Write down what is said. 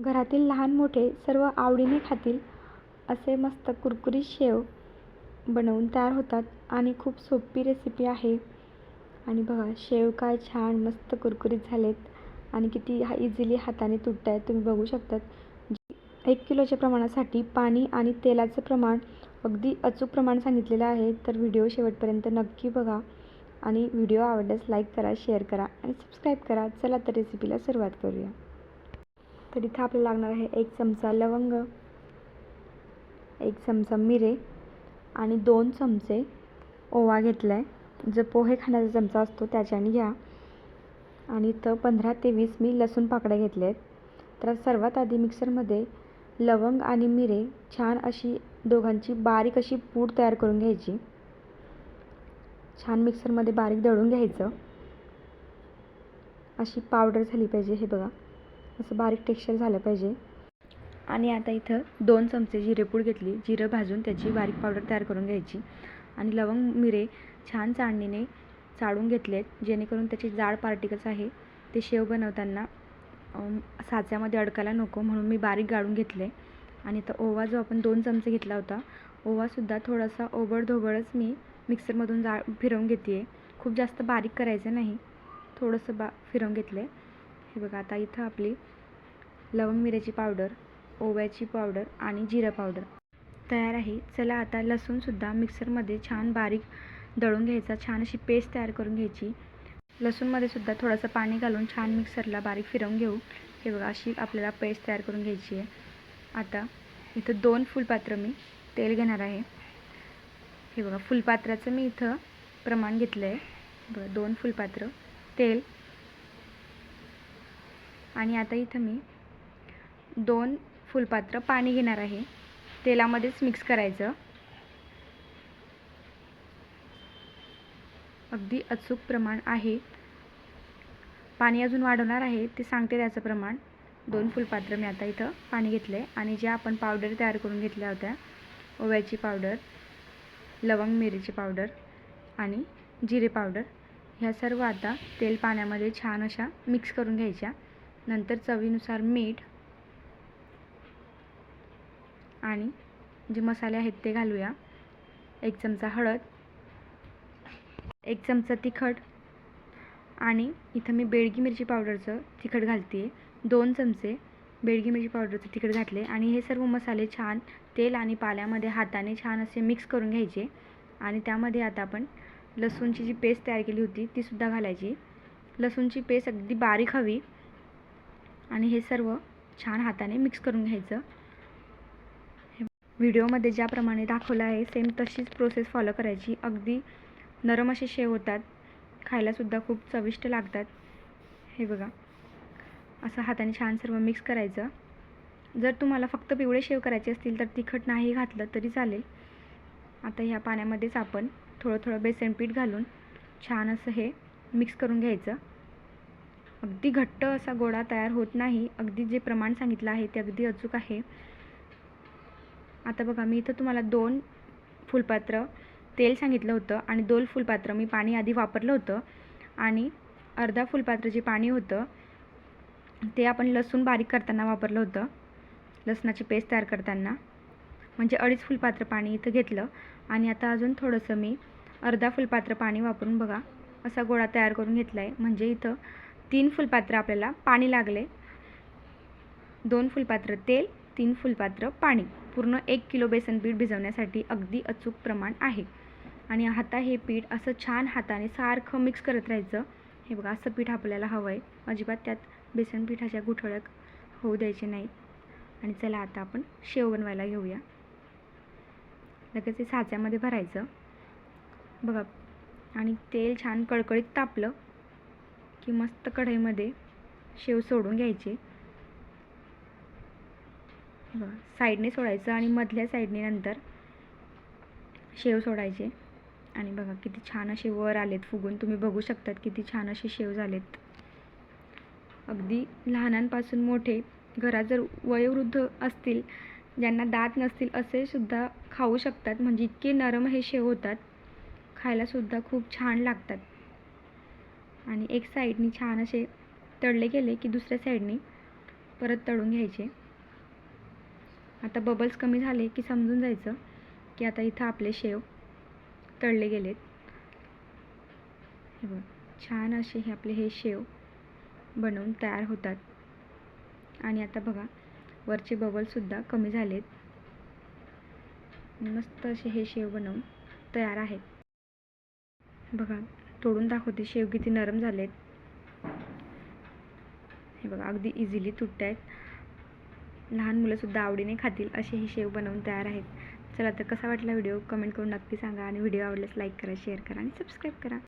घरातील लहान मोठे सर्व आवडीने खातील असे मस्त कुरकुरीत शेव बनवून तयार होतात. आणि खूप सोपी रेसिपी आहे. आणि बघा शेव काय छान मस्त कुरकुरीत झालेत. आणि किती हा इझिली हाताने तुटत आहेत तुम्ही बघू शकतात. एक किलोच्या प्रमाणासाठी पाणी आणि तेलाचं प्रमाण अगदी अचूक प्रमाण सांगितलेलं आहे. तर व्हिडिओ शेवटपर्यंत नक्की बघा. आणि व्हिडिओ आवडल्यास लाईक करा शेअर करा आणि सबस्क्राईब करा. चला तर रेसिपीला सुरुवात करूया. तर इथं आपल्याला लागणार आहे एक चमचा लवंग एक चमचा मिरे आणि दोन चमचे ओवा घेतला आहे जो पोहे खाण्याचा चमचा असतो त्याच्याने घ्या. आणि इथं पंधरा ते वीस मी लसूण पाकड्या घेतल्या आहेत तर सर्वात आधी मिक्सरमध्ये लवंग आणि मिरे छान अशी दोघांची बारीक अशी पूड तयार करून घ्यायची. छान मिक्सरमध्ये बारीक दळून घ्यायचं. अशी पावडर झाली पाहिजे हे बघा. असं बारीक टेक्स्चर झालं पाहिजे. आणि आता इथं दोन चमचे जिरेपूड घेतली. जिरं भाजून त्याची बारीक पावडर तयार करून घ्यायची. आणि लवंग मिरे छान चाळणीने चाळून घेतलेत जेणेकरून त्याचे जाड पार्टिकल्स आहे ते शेव बनवताना साच्यामध्ये अडकायला नको म्हणून मी बारीक गाळून घेतले. आणि आता ओवा जो आपण दोन चमचे घेतला होता ओवासुद्धा थोडासा ओबडधोबडच मी मिक्सरमधून जा फिरवून घेते आहे खूप जास्त बारीक करायचं नाही. थोडंसं बा फिरवून घेतलं आहे हे बघा आता इथं आपली लवंग मिऱ्याची पावडर ओव्याची पावडर आणि जिरा पावडर तयार आहे. चला आता लसूणसुद्धा मिक्सरमध्ये छान बारीक दळून घ्यायचा छान अशी पेस्ट तयार करून घ्यायची. लसूणमध्ये सुद्धा थोडंसं पाणी घालून छान मिक्सरला बारीक फिरवून घेऊ. हे बघा अशी आपल्याला पेस्ट तयार करून घ्यायची आहे. आता इथं दोन फुलपात्र मी तेल घेणार आहे. हे बघा फुलपात्राचं मी इथं प्रमाण घेतलं आहे बघा दोन फुलपात्र तेल. आणि आता इथं मी दोन फुलपात्र पाणी घेणार आहे. तेलामध्येच मिक्स करायचं. अगदी अचूक प्रमाण आहे. पाणी अजून वाढवणार आहे ते सांगते त्याचं प्रमाण. दोन फुलपात्र मी आता इथं पाणी घेतलं आहे आणि ज्या आपण पावडर तयार करून घेतल्या होत्या ओव्याची पावडर लवंग मिरीची पावडर आणि जिरे पावडर ह्या सर्व आता तेल पाण्यामध्ये छान अशा मिक्स करून घ्यायच्या. नंतर चवीनुसार मीठ आणि जे मसाले आहेत ते घालूया. एक चमचा हळद एक चमचा तिखट आणि इथं मी बेडगी मिरची पावडरचं तिखट घालते आहे दोन चमचे बेडगी मिरची पावडरचं तिखट घातले आणि हे सर्व मसाले छान तेल आणि पाल्यामध्ये हाताने छान असे मिक्स करून घ्यायचे आणि त्यामध्ये आता आपण लसूणची जी पेस्ट तयार केली होती तीसुद्धा घालायची. लसूणची पेस्ट अगदी बारीक हवी आणि हे सर्व छान हाताने मिक्स करून घ्यायचं. व्हिडिओमध्ये ज्याप्रमाणे दाखवलं आहे सेम तशीच प्रोसेस फॉलो करायची. अगदी नरम असे शेव होतात. खायलासुद्धा खूप चविष्ट लागतात. हे बघा. असं हाताने छान सर्व मिक्स करायचं. जर तुम्हाला फक्त पिवळे शेव करायचे असतील तर तिखट नाही घातलं तरी चालेल. आता ह्या पाण्यामध्येच आपण थोडं थोडं बेसन पीठ घालून छान असं हे मिक्स करून घ्यायचं. अगदी घट्ट असा गोळा तयार होत नाही. अगदी जे प्रमाण सांगितलं आहे ते अगदी अचूक आहे. आता बघा मी इथं तुम्हाला दोन फुलपात्र तेल सांगितलं होतं आणि दोन फुलपात्र मी पाणी आधी वापरलं होतं आणि अर्धा फुलपात्र जे पाणी होतं ते आपण लसूण बारीक करताना वापरलं होतं लसणाची पेस्ट तयार करताना. म्हणजे अडीच फुलपात्र पाणी इथं घेतलं आणि आता अजून थोडंसं मी अर्धा फुलपात्र पाणी वापरून बघा असा गोळा तयार करून घेतला आहे म्हणजे इथं तीन फुलपात्र आपल्याला पाणी लागले. दोन फुलपात्र तेल तीन फुलपात्र पाणी. पूर्ण एक किलो बेसन पीठ भिजवण्यासाठी अगदी अचूक प्रमाण आहे. आणि आता हे पीठ असं छान हाताने सारखं मिक्स करत राहायचं. हे बघा असं पीठ आपल्याला हवं आहे अजिबात त्यात बेसन पिठाच्या गुठळ्या होऊ द्यायचे नाहीत आणि चला आता आपण शेव बनवायला घेऊया. लगेच हे साच्यामध्ये भरायचं. बघा आणि तेल छान कळकळीत तापलं. की मस्त कढईमध्ये शेव सोडून घ्यायचे. बघा साईडने सोडायचं आणि मधल्या साईडने नंतर शेव सोडायचे. आणि बघा किती छान असे वर आलेत फुगून. तुम्ही बघू शकतात किती छान असे शेव झालेत. अगदी लहानांपासून मोठे घरात जर वयोवृद्ध असतील ज्यांना दात नसतील असे सुद्धा खाऊ शकतात. म्हणजे इतके नरम हे शेव होतात. खायलासुद्धा खूप छान लागतात. आणि एक साईडने छान असे तळले गेले की दुसऱ्या साईडनी परत तळून घ्यायचे. आता बबल्स कमी झाले की समजून जायचं की आता इथं आपले शेव तळले गेलेत. हे बघ छान असे हे आपले हे शेव बनवून तयार होतात. आणि आता बघा वरचे बबलसुद्धा कमी झालेत. मस्त असे हे शेव बनवून तयार आहेत. बघा तोडून दाखवते. शेव किती नरम झालेत. हे बघा अगदी इझिली तुटत आहेत. लहान मुलंसुद्धा आवडीने खातील असे हे शेव बनवून तयार आहेत. चला तर कसा वाटला व्हिडिओ? कमेंट करून नक्की सांगा आणि व्हिडिओ आवडल्यास लाईक करा शेअर करा आणि सबस्क्राईब करा.